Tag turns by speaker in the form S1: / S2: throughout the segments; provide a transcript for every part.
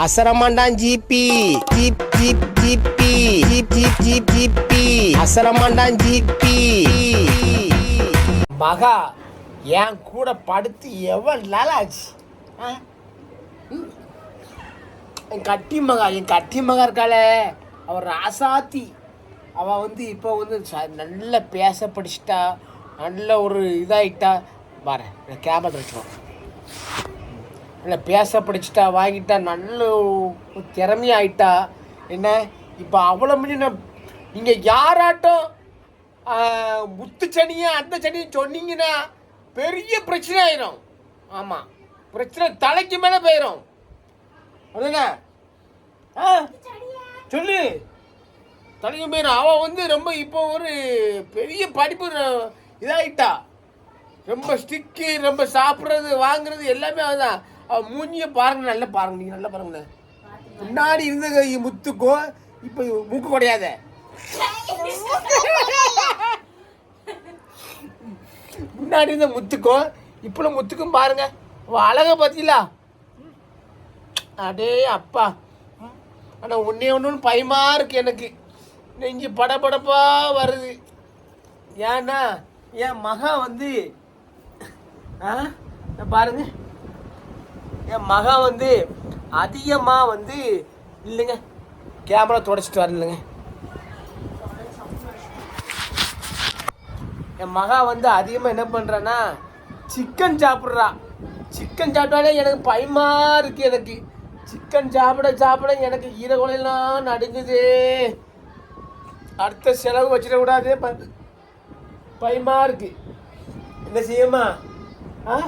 S1: அசரமாண்டான் ஜிபி ஜிப் ஜிப் ஜிபி ஜிப் ஜிப் ஜிப் ஜிபி அசரமாண்டான் ஜிபி மகா என் கூட படுத்து எவ்வளோ நாள் ஆச்சு? ஆ? என் கட்டி மகா என் கட்டி மகா இருக்காளே. அவள் ராசாத்தி. அவள் வந்து இப்போ வந்து ச- நல்ல பேச படிச்சிட்டா. நல்ல ஒரு இதாயிட்டா. பாரு கேமரா வச்சுக்கோ இல்லை பேச படிச்சிட்டா வாங்கிட்டா நல்ல திறமையாயிட்டா என்ன இப்போ அவ்வளோ முடியும் நீங்கள் யாராட்டும் முத்து சனியை அந்த சனியும் சொன்னீங்கன்னா பெரிய பிரச்சனை ஆயிரும். ஆமாம் பிரச்சனை தலைக்கு மேலே போயிடும் அதுங்க ஆ சொல்லு. தலைக்கு போயிடும் அவள் வந்து ரொம்ப இப்போ ஒரு பெரிய படிப்பு இதாகிட்டா ரொம்ப ஸ்டிக்கு ரொம்ப சாப்பிட்றது வாங்குறது எல்லாமே அதுதான் மூஞ்சிய பாருங்க நல்லா பாருங்க நீங்க நல்லா பாருங்க. முன்னாடி இருந்த கை முத்துக்கும் இப்போ மூக்கு கிடையாத. முன்னாடி இருந்த முத்துக்கும் இப்போ முத்துக்கும் பாருங்க. அழகை பார்த்தீங்களா அடே அப்பா. ஆனால் ஒன்றே ஒன்று பயமா இருக்கு எனக்கு. நெஞ்சு படபடப்பா வருது. ஏன்னா என் மகா வந்து ஆ பாருங்கள் பாருங்க. என் மகன் வந்து அதிகமாக வந்து இல்லைங்க கேமரா தொடச்சிட்டு வரலைங்க. என் மகா வந்து அதிகமாக என்ன பண்ணுறான்னா சிக்கன் சாப்பிட்றா. சிக்கன் சாப்பிட்டாலே எனக்கு பயமா இருக்குது எனக்கு. சிக்கன் சாப்பிட சாப்பிட எனக்கு ஈரகுலையெல்லாம் நடுங்குது. அடுத்த செலவு வச்சிடக்கூடாது. ப- பயமா இருக்குது என்ன செய்யுமா? ஆ?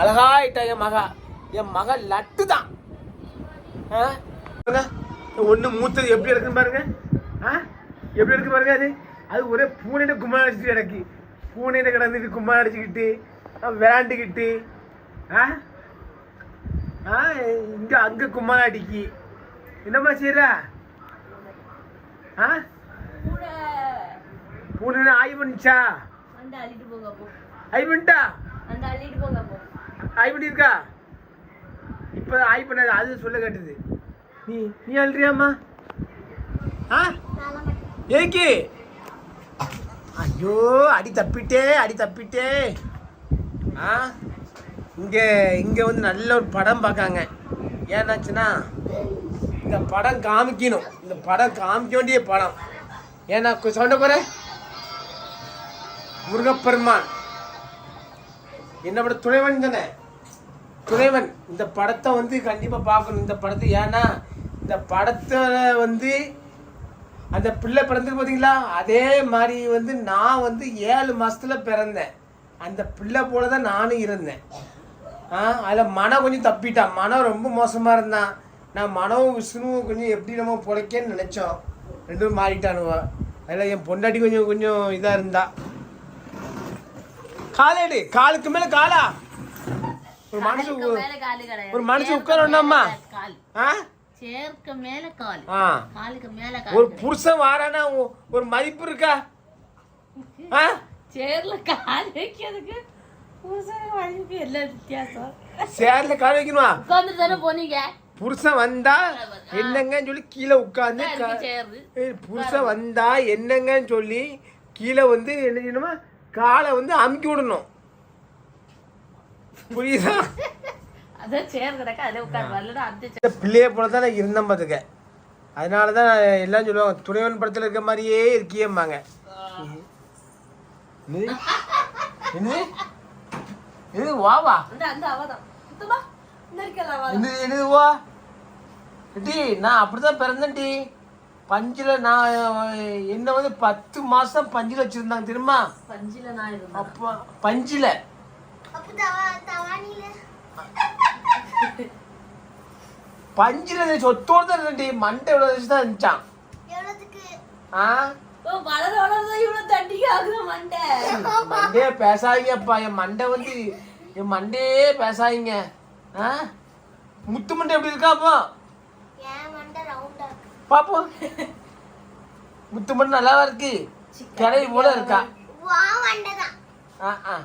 S1: அழகாயிட்டா என் மகா. என் மக லட்டு தான் ஒன்று மூத்தது எப்படி இருக்குன்னு பாருங்க. ஆ? எப்படி இருக்கு பாருங்க அது? அது ஒரே பூனையில கும்மா அடிச்சுட்டு கிடக்கு. பூனையில கிடந்துட்டு கும்மா அடிச்சுக்கிட்டு விளாண்டுக்கிட்டு ஆ? ஆ இங்கே அங்கே கும்மா அடிக்கி என்னம்மா செய்யற ஆ? பூனை ஆய் பண்ணிச்சா?
S2: அந்த அள்ளிட்டு போங்க போ.
S1: ஆய் பண்ணிட்டா? ஹாய் பண்ணியிருக்கா இப்போ ஹாய் பண்ணாது அது சொல்ல கேட்டது. நீ நீ அழுறியாம்மா ஆ? ஏக்கி ஐயோ அடி தப்பிட்டே அடி தப்பிட்டே. ஆ? இங்கே இங்கே வந்து நல்ல ஒரு படம் பார்க்காங்க. ஏன்னாச்சுன்னா இந்த படம் காமிக்கணும். இந்த படம் காமிக்க வேண்டிய படம். ஏன்னா சொன்ன போற முருகப்பெருமான். என்னோட துணைவன் தானே? துணைவன் இந்த படத்தை வந்து கண்டிப்பாக பார்க்கணும். இந்த படத்தை ஏன்னா இந்த படத்தை வந்து அந்த பிள்ளை பிறந்தது பார்த்தீங்களா அதே மாதிரி வந்து நான் வந்து ஏழு மாதத்தில் பிறந்தேன். அந்த பிள்ளை போல தான் நானும் இருந்தேன். ஆ அதில் மனம் கொஞ்சம் தப்பிட்டான். மனம் ரொம்ப மோசமாக இருந்தான். நான் மனவும் விஷ்ணுவும் கொஞ்சம் எப்படி நம்ம பிழைக்கன்னு நினச்சோம். ரெண்டும் மாறிட்டானுவ. அதில் என் பொண்டாட்டி கொஞ்சம் கொஞ்சம் இதாக இருந்தா. காலேடு காலுக்கு மேலே காலா. ஒரு மனுஷன் ஒரு மனுஷன் உட்காரணும்மா ஆ?
S2: சேர்க்க மேல கால். காலுக்கு மேல
S1: ஒரு
S2: கால்
S1: புருஷன் வாரானா? ஒரு மதிப்பு இருக்கா? ஆ?
S2: சேர்ல கால் வைக்கிறதுக்கு புருஷனுக்கு மதிப்பு எல்லாம் வித்தியாசம்?
S1: சேர்ல கால் வைக்கணுமா?
S2: உட்காந்து தானே போனீங்க.
S1: புருஷன் வந்தா என்னங்கன்னு சொல்லி கீழே உட்காந்து புருஷன் வந்தா என்னங்கன்னு சொல்லி கீழே வந்து என்ன செய்யணுமா காலை வந்து அமுக்கி விடணும். புரியுதா?
S2: அதான் சேர் கிடக்க அதில் உட்காந்து வரலன்னா அந்த சேர்
S1: இந்த பிள்ளைய போல தான் நான் இருந்தேன் பார்த்துக்க அதனால தான் எல்லாம் சொல்லுவாங்க துணைவன் படத்தில் இருக்க மாதிரியே இருக்கியம்பாங்க. என்னது? என்னது என்னது வா என்னது டி நான் அப்படிதான் பிறந்தேன் டி. பஞ்சில் நான் என்ன வந்து பத்து மாதம் பஞ்சில் வச்சுருந்தாங்க தெரியுமா?
S2: பஞ்சில நான்
S1: அப்போ பஞ்சில். பஞ்சில் சொத்தோடு தான் இருந்தேன் டி மண்டை எவ்வளோ வச்சு தான் இருந்துச்சான் ஆ?
S2: ஓ வளர வளர இவ்வளவு தண்டிக்கு ஆகுது மண்டை?
S1: மண்டே பேசாதீங்கப்பா என் மண்டை வந்து என் மண்டையே பேசாதீங்க. ஆ? முத்து மண்டை எப்படி இருக்கா அப்போ? பாப்போம் முத்து மண்டை நல்லாவா இருக்கு? கிளவி போல இருக்கா? ஆ ஆ.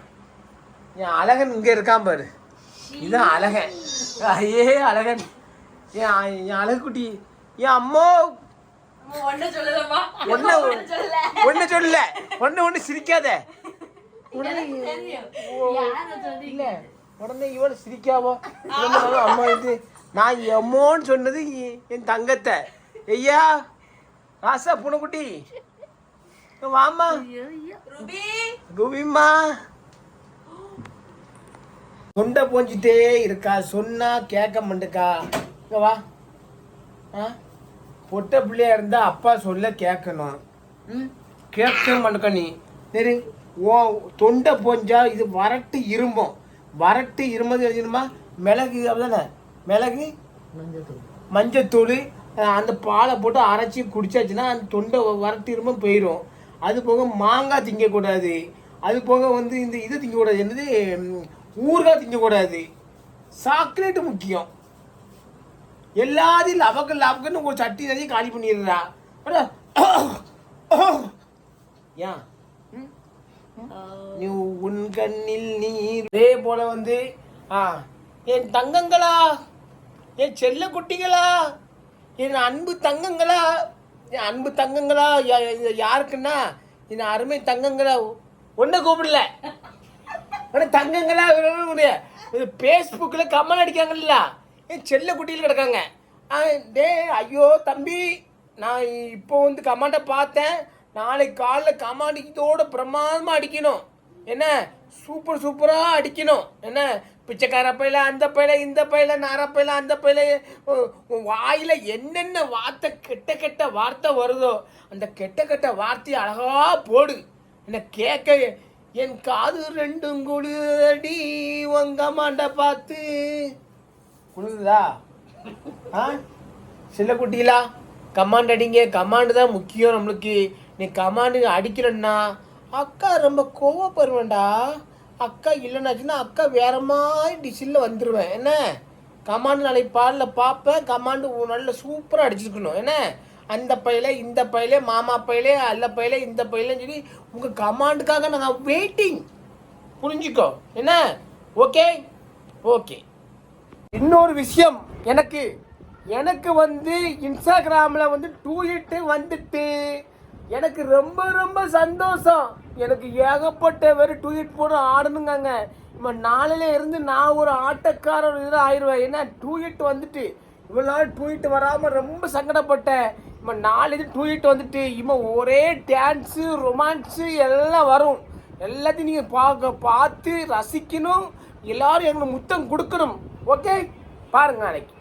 S1: என் அழகன் இங்க இருக்கான் பாரு. இதான் அழகன். ஐயே அழகன். என் என் அழகுக்குட்டி என் அம்மா. ஒன்ன ஒன்னு சொல்லல. ஒன்னு ஒண்ணு சிரிக்காத. உடனே இல்ல. உடனே இவன் சிரிக்காவோ அம்மா இது நான் எம்மோன்னு சொன்னது என் தங்கத்தை. ஐயா ஆசா புனக்குட்டி. இங்க வாம்மா
S2: ரூபி
S1: குவிம்மா. தொண்டை போஞ்சிட்டே இருக்கா? சொன்னா கேட்க மாட்டுக்கா. இங்க வா. ஆ? பொட்டை பிள்ளையா இருந்தா அப்பா சொல்ல கேட்கணும். ம்? கேட்க மாட்டேக்கா நீ. சரி ஓ தொண்டை போஞ்சா இது வறட்டு இரும்பும். வறட்டு இருமது எழுதிடுமா மிளகு அப்படிதானே மிளகு மஞ்சத்தூள். அந்த பாலை போட்டு அரைச்சி குடிச்சாச்சுன்னா அந்த தொண்டை வரட்டு இரும்பும் போயிடும் அது போக மாங்காய் திங்கக்கூடாது. அது போக வந்து இந்த இது திங்கக்கூடாது. என்னது? ஊறுகாய் திங்கக்கூடாது சாக்லேட்டு முக்கியம். எல்லாத்தையும் லவக்கு லவக்குன்னு ஒரு சட்டி நிறைய காலி பண்ணிடுறா. ஏன் நீ உன் கண்ணில் நீர். இதே போல வந்து ஆ என் தங்கங்களா? என் செல்ல குட்டிகளா? என் அன்பு தங்கங்களா? என் அன்பு தங்கங்களா? யாருக்குன்னா? என் அருமை தங்கங்களா? ஒன்றை கூப்பிடல. ஆனால் தங்கங்களா உடைய இது ஃபேஸ்புக்கில் கமெண்ட் அடிக்காங்கல்ல என் செல்ல குட்டியில் கிடக்காங்க. டே டேய் ஐயோ தம்பி நான் இப்போ வந்து கமாண்டை பார்த்தேன். நாளைக்கு காலைல கமாண்டிக்கத்தோட பிரமாதமாக அடிக்கணும். என்ன? சூப்பர் சூப்பராக அடிக்கணும். என்ன? பிச்சைக்கார பயில அந்த பயில இந்த பயில நார பயில அந்த பயில வாயில் என்னென்ன வார்த்தை கெட்ட கெட்ட வார்த்தை வருதோ அந்த கெட்ட கெட்ட வார்த்தையை அழகாக போடு. என்ன கேட்க என் காது ரெண்டும் குளிரடி உங்க மாண்ட பார்த்து. குளிருதா? ஆ? சில குட்டிகளா? கமாண்ட் அடிங்க. கமாண்டு தான் முக்கியம் நம்மளுக்கு. நீ கமாண்டு அடிக்கிறன்னா அக்கா ரொம்ப கோவப்படுவேன்டா. அக்கா இல்லைன்னாச்சுன்னா அக்கா வேற மாதிரி டிசில்ல வந்துடுவேன் என்ன? கமாண்டு நாளைக்கு பாலில் பார்ப்பேன். கமாண்டு நல்ல சூப்பராக அடிச்சிருக்கணும். என்ன? அந்த பையில இந்த பையில மாமா பையில அல்ல பையில இந்த பையிலன்னு சொல்லி உங்கள் கமாண்டுக்காக நாங்கள் வெயிட்டிங் புரிஞ்சுக்கோ. என்ன? ஓகே ஓகே இன்னொரு விஷயம் எனக்கு எனக்கு வந்து இன்ஸ்டாகிராமில் வந்து டூ ஹிட்டு வந்துட்டு. எனக்கு ரொம்ப ரொம்ப சந்தோஷம். எனக்கு ஏகப்பட்ட பேர் டூ ஹிட் போட ஆடணுங்காங்க இப்போ நாளையில இருந்து நான் ஒரு ஆட்டக்காரர் இதில் ஆயிடுவேன். ஏன்னா டூ ஹிட் வந்துட்டு. இவ்வளோ நாள் டூ ஹிட் வராமல் ரொம்ப சங்கடப்பட்டேன். இப்போ நாலு டூ ஹிட் வந்துட்டு இவன் ஒரே டான்ஸு ரொமான்ஸு எல்லாம் வரும். எல்லாத்தையும் நீங்கள் பார்க்க பார்த்து ரசிக்கணும். எல்லாரும் எங்களுக்கு முத்தம் கொடுக்கணும். ஓகே பாருங்க நாளைக்கு.